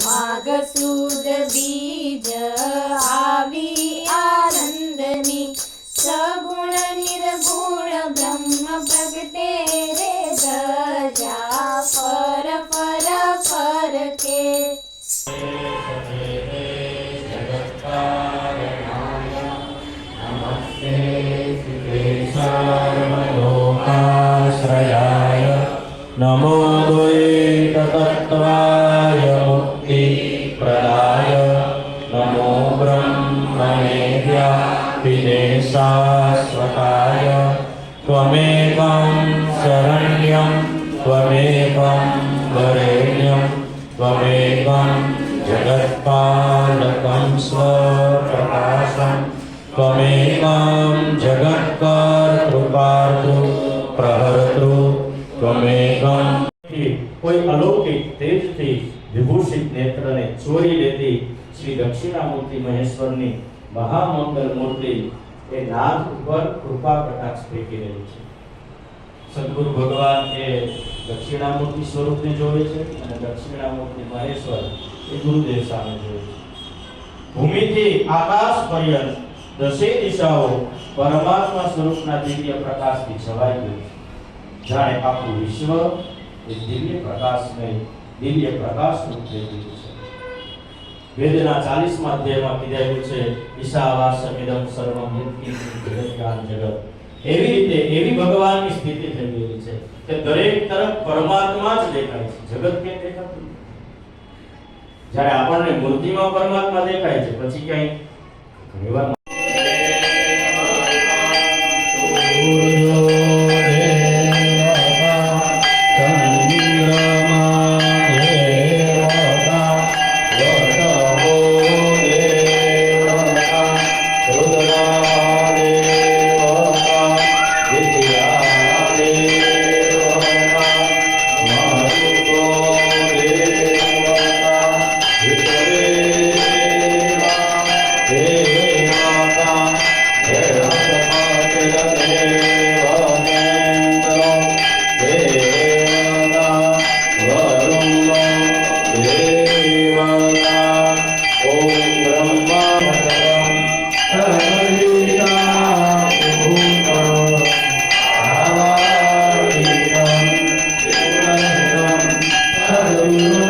માગસુદ બીજ આવી આનંદની સગુણ નિર્ગુણ બ્રહ્મ પ્રગટે રે દજા પર પર પર કે નમો દ્વૈત તત્વા शरण्यं त्वमेकं वरेण्यं त्वमेकं जगत्पालकं स्वप्रकाशम् त्वमेकं जगत्कर्तृपार्तु प्रहर्तृ त्वमेकं કોઈ અલૌકિક તેજથી વિભૂષિત નેત્રને ચોરી લેતી શ્રી દક્ષિણામૂર્તિ મહેશ્વરની મહામંગલ મૂર્તિ એ નાથ ઉપર કૃપા કટાક્ષ ફેંકી રહી છે સદગુરુ ભગવાન એ દક્ષિણામૂર્તિ સ્વરૂપને જોવે છે અને દક્ષિણામૂર્તિ મહેશ્વર એ ગુરુદેવ સામે જોવે છે. ભૂમિથી આકાશ પર્યંત દસે દિશાઓ પરમાત્મા સ્વરૂપના દિવ્ય પ્રકાશથી છવાઈ ગયું છે. જાણે આખું વિશ્વ એ દિવ્ય પ્રકાશને દિવ્ય પ્રકાશ રૂપ થઈ ગયું છે. વેદના 40મા અધ્યાયમાં કીધેલું છે ઈશાવાસમિદમ સર્વમ જગત્યાન જગત. એવી રીતે, એવી ભગવાનની સ્થિતિ થઈ ગયેલી છે કે દરેક તરફ પરમાત્મા જ દેખાય છે. જગત કે દેખાતું જ્યારે આપણને મૂર્તિમાં પરમાત્મા દેખાય છે, પછી ક્યાંય ઘણીવાર Thank you.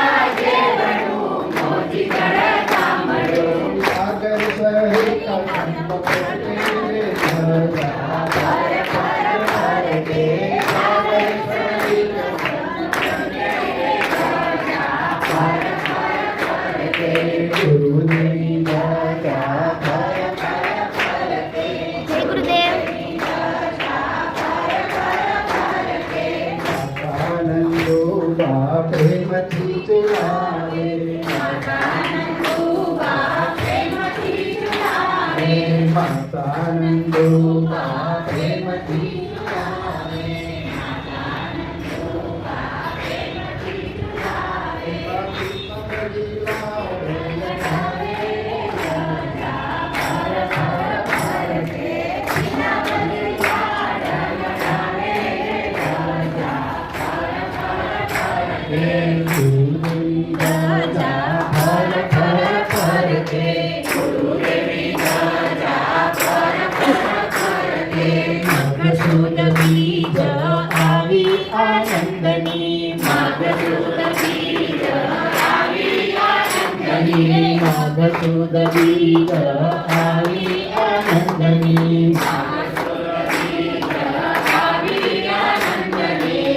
માગસુદ બીજ આવી આનંદની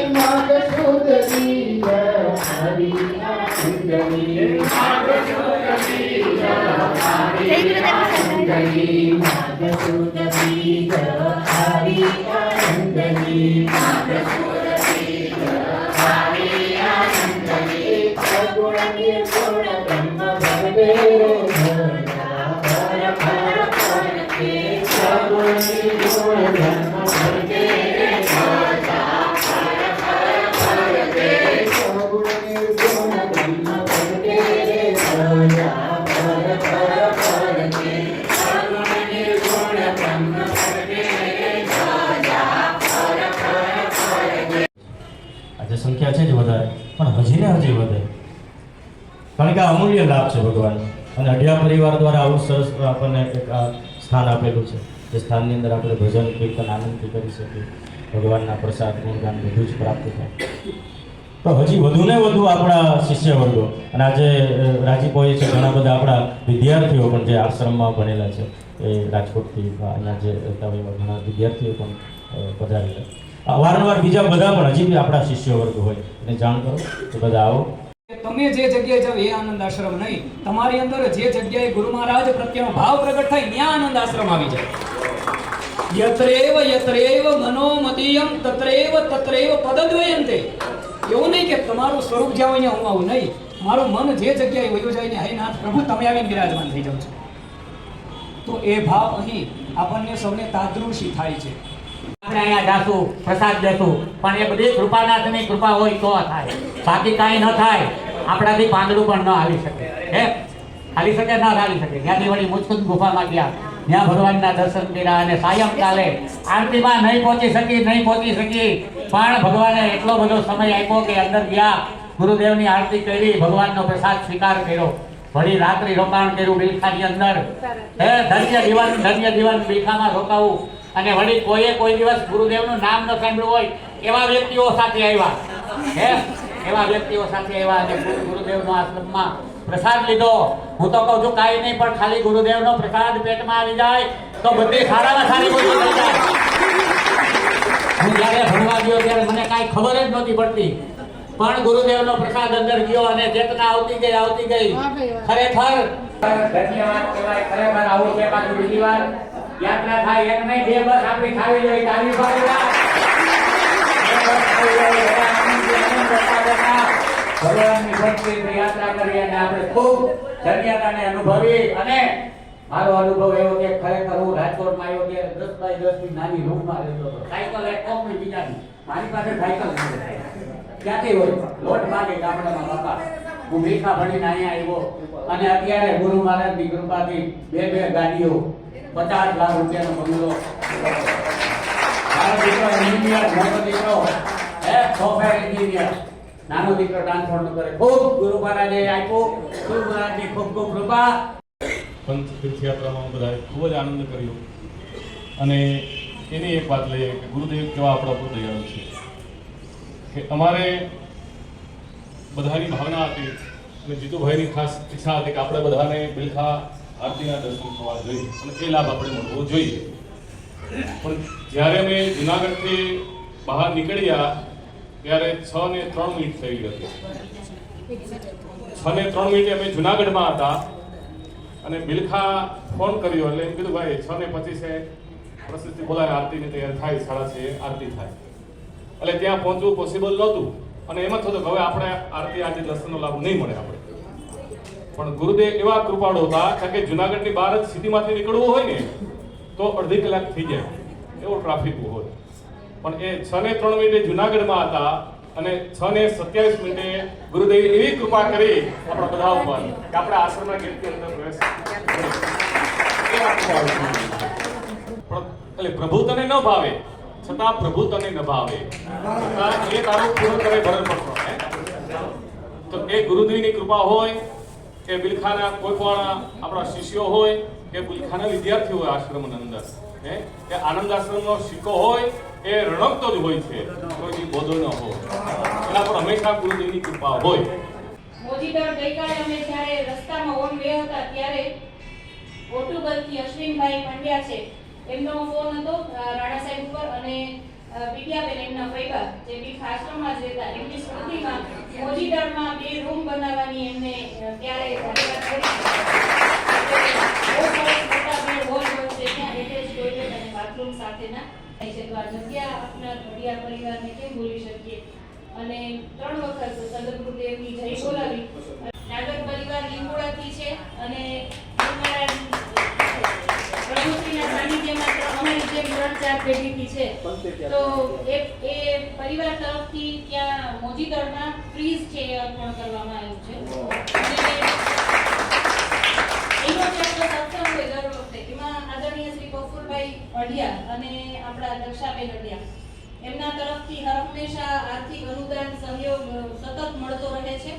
માગસુદ બીજ આવી આનંદની જય ગુરુદેવ માગસુદ બીજ આવી આનંદની સગુણ હજી વધે. કારણ કે આ અમૂલ્ય લાભ છે ભગવાન. અને અઢિયા પરિવાર દ્વારા આવું સરસ આપણને એક સ્થાન આપેલું છે. જે સ્થાનની અંદર આપણે ભજન, કીર્તન આનંદથી કરી શકીએ. ભગવાનના પ્રસાદ, ગુણગાન બધું જ પ્રાપ્ત થાય. તો હજી વધુ ને વધુ આપણા શિષ્ય વર્ગો અને આજે રાજીપોએ રાજીપો છે ઘણા બધા આપણા વિદ્યાર્થીઓ પણ જે આશ્રમમાં ભણેલા છે, એ રાજકોટથી અહીંયા જે ઘણા વિદ્યાર્થીઓ પણ પધારેલા. વારંવાર બીજા બધા પણ હજી બી આપણા શિષ્ય વર્ગ હોય. એને જાણ કરો તો બધા આવો. તમે જે જગ્યાએ જાઓ એ આનંદ આશ્રમ નહીં. તમારી અંદર જે જગ્યાએ ગુરુ મહારાજ પ્રત્યેનો ભાવ પ્રગટ થાય, ત્યાં આનંદ આશ્રમ આવી જાય. યત્રેવ યત્રેવ મનોમતીયમ તત્રેવ તત્રેવ પદદ્વયંતે એવું નહીં કે તમારું સ્વરૂપ જ્યાં હોય હું આવું નહીં. મારું મન જે જગ્યાએ વયું જાય ને, હે નાથ પ્રભુ, તમે આવીને બિરાજમાન થઈ જાઓ છો. તો એ ભાવ અહીં આપણને સૌને તાદૃશી થાય છે. આપણે અહીંયા જાશું પ્રસાદ લેશું. પણ એ બધી કૃપાનાથની કૃપા હોય તો થાય. બાકી કાંઈ ન થાય. આપણાથી પાંદડું પણ ન આવી શકે. હે? હાલી શકે ના હાલી શકે. ત્યાંથી વળી મુચકુદ ગુફામાં ગયા. ત્યાં ભગવાનના દર્શન કર્યા અને સાયંકાલે આરતીમાં નહીં પહોંચી શકી નહીં પહોંચી શકી. પણ ભગવાને એટલો બધો સમય આપ્યો કે અંદર ગયા. ગુરુદેવની આરતી કરી ભગવાનનો પ્રસાદ સ્વીકાર કર્યો. વળી રાત્રિ રોકાણ કર્યું બિલખાની અંદર. હે ધન્ય દીવાન ધન્ય દીવાન બિલખામાં રોકાવું. અને વળી કોઈએ કોઈ દિવસ ગુરુદેવનું નામ ન સાંભળ્યું હોય એવા વ્યક્તિઓ સાથે આવ્યા. હે? એવા વ્યક્તિઓ સાથે આવ્યા અને ગુરુદેવનો આશ્રમમાં પ્રસાદ લીધો. હું તો કહું છું કાંઈ નહીં પણ ખાલી ગુરુદેવનો પ્રસાદ પેટમાં આવી જાય તો બધી સારામાં સારી થઈ જાય. હું જ્યારે ભણવા ગયો ત્યારે મને કાંઈ ખબર જ નહોતી પડતી. પણ ગુરુદેવનો પ્રસાદ અંદર ગયો અને ચેતના આવતી ગઈ આવતી ગઈ. ખરેખર ધન્યવાદ કહેવાય ખરેખર આવું છે પાછું બીજી વાર. યાત્રા થાય એક નહીં, બે બસ આપણી ખાવી જોઈએ. તારી ભગવાનની ભક્તિ યાત્રા કરી અને આપણે ખૂબ ધન્યતાને અનુભવી અને મારો અનુભવ એવો કે ખરેખર હું રાજકોટમાં આવ્યો કે દસ બાય દસની નાની રૂમમાં રહેતો હતો. સાયકલ એક બીજા બીજાની. મારી પાસે સાયકલ ક્યાંથી હોય? લોટ માગે ગામડામાં બાપા. હું મીઠા ભણીને અહીંયા આવ્યો અને અત્યારે ગુરુ મહારાજની કૃપાથી બે બે ગાડીઓ પચાસ લાખ રૂપિયાનો બંગલો મારો દીકરો એન્જિનિયર મોટો દીકરો, હે સોફ્ટવેર નાનો ટ્રાન્સફોર્મ કરે. ખૂબ ગુરુ મહારાજે આપ્યું. ગુરુ મહારાજની ખૂબ ખૂબ કૃપા. પંચ તીર્થયાત્રામાં બધાએ ખૂબ જ આનંદ કર્યો. અને એની એક વાત લઈએ કે ગુરુદેવ કેવા આપણા પર દયાળુ છે. કે અમારે બધાની ભાવના હતી અને જીતુભાઈની ખાસ ઈચ્છા હતી કે આપણે બધાને બિલખા આરતીના દર્શન થવા જોઈએ અને એ લાભ આપણે મળવો જોઈએ. પણ જ્યારે અમે જુનાગઢથી બહાર નીકળ્યા, ત્યારે છ ને ત્રણ મિનિટ થઈ હતી. છ ને ત્રણ મિનિટે અમે જુનાગઢમાં હતા અને બિલખા ફોન કર્યો એટલે એમ કીધું, ભાઈ, છ ને પચીસે પ્રસિદ્ધિ બોલાવે આરતીની તૈયાર થાય સાડા છે, આરતી થાય. એટલે ત્યાં પહોંચવું પોસિબલ નહોતું અને એમાં થતો કે હવે આપણે આરતી આજે દર્શનનો લાભ નહીં મળે આપણે. પણ ગુરુદેવ એવા કૃપાળુ હતા કારણ કે જુનાગઢની બહાર જ સિટીમાંથી નીકળવું હોય ને, તો અડધી કલાક થઈ જાય. એવો ટ્રાફિક હોય. પણ એ છ ને ત્રણ મિનિટે જુનાગઢમાં હતા અને છ ને સત્યાવીસ મિનિટે ગુરુદેવે એવી કૃપા કરી આપણા બધા ઉપર કે આપણે આશ્રમના ગેટની અંદર પ્રવેશ એટલે પ્રભુ તને ન ભાવે, છતાં પ્રભુ તને ન ભાવે. એ તારું પૂર્ણ કરે ભરણ તો એ ગુરુદેવની કૃપા હોય કે બિલખાના કોઈ પણ આપણા શિષ્યો હોય કે બિલખાના વિદ્યાર્થીઓ હોય આશ્રમની અંદર, હે? કે આનંદ આશ્રમનો સિક્કો હોય, એ રણકતો જ હોય છે કોઈ દી બોધો ન હોય. એના પર હંમેશા ગુરુદેવની કૃપા હોય. મોજીદર ગઈકાલે અમે જ્યારે રસ્તામાં ઓન વે હતા, ત્યારે પોર્ટુગલથી અશ્વિનભાઈ પંડ્યા છે. એમનો ફોન હતો રાણા સાહેબ ઉપર, અને વિદ્યાબેન એમના ફૈબા જે બી આશ્રમમાં જ રહેતા, એમની સ્મૃતિમાં મોજીદરમાં બે રૂમ બનાવવાની એમને ત્યારે સાથેના. છે તો જગ્યા આપનાર ઘડિયા પરિવારને કેમ ભૂલી શકીએ? અને ત્રણ વખત સદગુરુદેવની જય બોલાવી નાગર પરિવાર લીંબોડાથી છે અને અમારા પ્રભુશ્રીના સાનિધ્યમાં ત્રણ- અમારી જેમ ત્રણ ચાર પેઢીથી છે તો એ એ પરિવાર તરફથી ત્યાં મોજીદળમાં ફ્રીઝ છે અર્પણ કરવામાં આવ્યું છે. એનો જે સત્સંગ હોય દર વખતે એમાં આદરણીય શ્રી ગોકુલભાઈ અઢિયા અને આપણા દક્ષાબેન અઢિયા એમના તરફથી હર હંમેશા આર્થિક અનુદાન સહયોગ સતત મળતો રહે છે.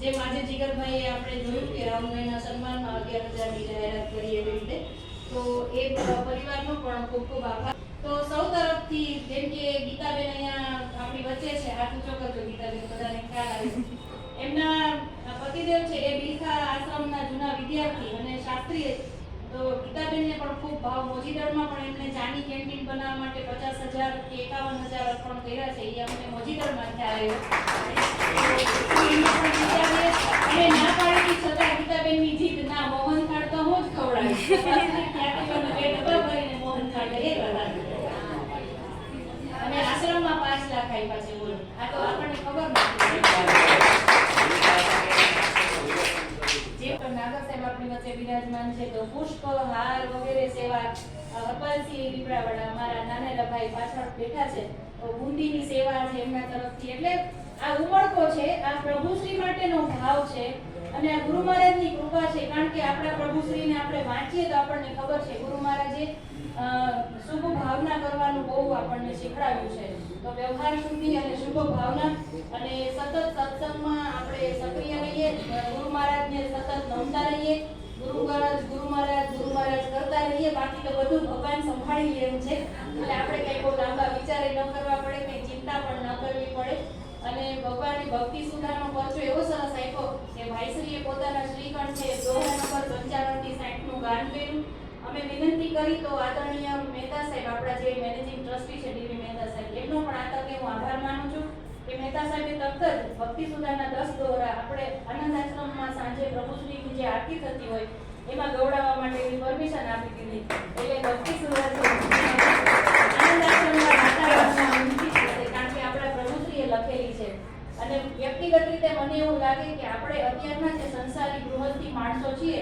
જેમ આજે જીગરભાઈએ આપણે જોયું કે રામભાઈના સન્માનમાં અગિયાર હજારની જાહેરાત કરી એવી રીતે. તો એ પરિવારનો પણ ખૂબ ખૂબ આભાર. તો સૌ તરફથી જેમ કે ગીતાબેન અહીંયા આપણી વચ્ચે છે હાથ ઊંચો કરજો ગીતાબેન, બધાને ખ્યાલ આવે. એમના પતિદેવ છે એ બિલખા આશ્રમના જૂના વિદ્યાર્થી અને શાસ્ત્રીય તો ગીતાબેનને પણ ખૂબ ભાવ મોજીદળમાં પણ એમને ચાની કેન્ટીન બનાવવા માટે પચાસ હજાર કે એકાવન હજાર અર્પણ કર્યા છે. એ અમને મોજીદળમાં આવ્યો. અને ગીતાબેનની જીત ના મોહન થાળ તો હું જ ખવડાવીશ. મોહન થાળ. અને આશ્રમમાં પાંચ લાખ આપ્યા છે બોલો. આ તો આપણને ખબર નથી. નાગર સાહેબ આપણી વચ્ચે બિરાજમાન છે, તો પુષ્પ, હાર વગેરે સેવા હરપાલસિંહ લીમડાવાળા અમારા નાનેલા ભાઈ પાછળ બેઠા છે. તો બુંદીની સેવા છે એમના તરફથી. એટલે આ ઉમળકો છે, આ પ્રભુશ્રી માટેનો ભાવ છે અને આ ગુરુ મહારાજની કૃપા છે. કારણ કે આપણા પ્રભુશ્રીને આપણે વાંચીએ તો આપણને ખબર છે. ગુરુ મહારાજે શુભ ભાવના કરવાનું બહુ આપણને શીખડાવ્યું છે. તો વ્યવહાર શુદ્ધિ અને શુભ ભાવના અને સતત સત્સંગમાં આપણે સક્રિય રહીએ, ગુરુ મહારાજને સતત નમતા રહીએ, ગુરુ મહારાજ ગુરુ મહારાજ ગુરુ મહારાજ કરતા રહીએ. બાકી તો બધું ભગવાન સંભાળી લે છે. એટલે આપણે કંઈ બહુ લાંબા વિચારે ન કરવા પડે, કંઈ ચિંતા પણ ન કરવી પડે. અને ભગવાનની ભક્તિ સુધારનો પરચો એવો સરસ આપ્યો કે ભાઈશ્રીએ પોતાના શ્રીકંઠ છે દોહા નંબર પંચાવનથી સાઠનું ગાન કર્યું અમે વિનંતી કરી તો આદરણીય મહેતા સાહેબ, આપણા જે મેનેજિંગ ટ્રસ્ટી છે ડીવી મહેતા સાહેબ, એમનો પણ આ તકે હું આભાર માનું છું કે મહેતા સાહેબે તરત જ ભક્તિ સુધારના દસ દોરા આપણે આનંદ આશ્રમમાં સાંજે પ્રભુશ્રીની જે આરતી થતી હોય, એમાં ગૌડાવવા માટેની પરમિશન આપી દીધી. એટલે ભક્તિ સુધાર કારણ કે આપણા પ્રભુશ્રીએ લખેલી છે. અને વ્યક્તિગત રીતે મને એવું લાગે કે આપણે અત્યારના જે સંસારી ગૃહસ્થી માણસો છીએ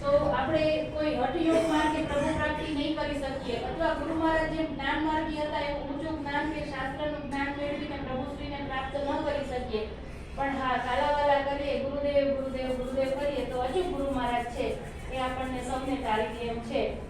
તો આપણે કોઈ હઠયોગ માર્ગે પ્રભુ પ્રાપ્તિ નહીં કરી શકીએ. અથવા ગુરુ મહારાજ જે જ્ઞાન માર્ગી હતા એવું ઊંચું જ્ઞાન કે શાસ્ત્રનું જ્ઞાન મેળવીને પ્રભુશ્રીને પ્રાપ્ત ન કરી શકીએ. પણ હા, કાલાવાલા કરીએ, ગુરુદેવ ગુરુદેવ ગુરુદેવ કરીએ, તો હજુ ગુરુ મહારાજ છે. એ આપણને સૌને તારી એમ છે.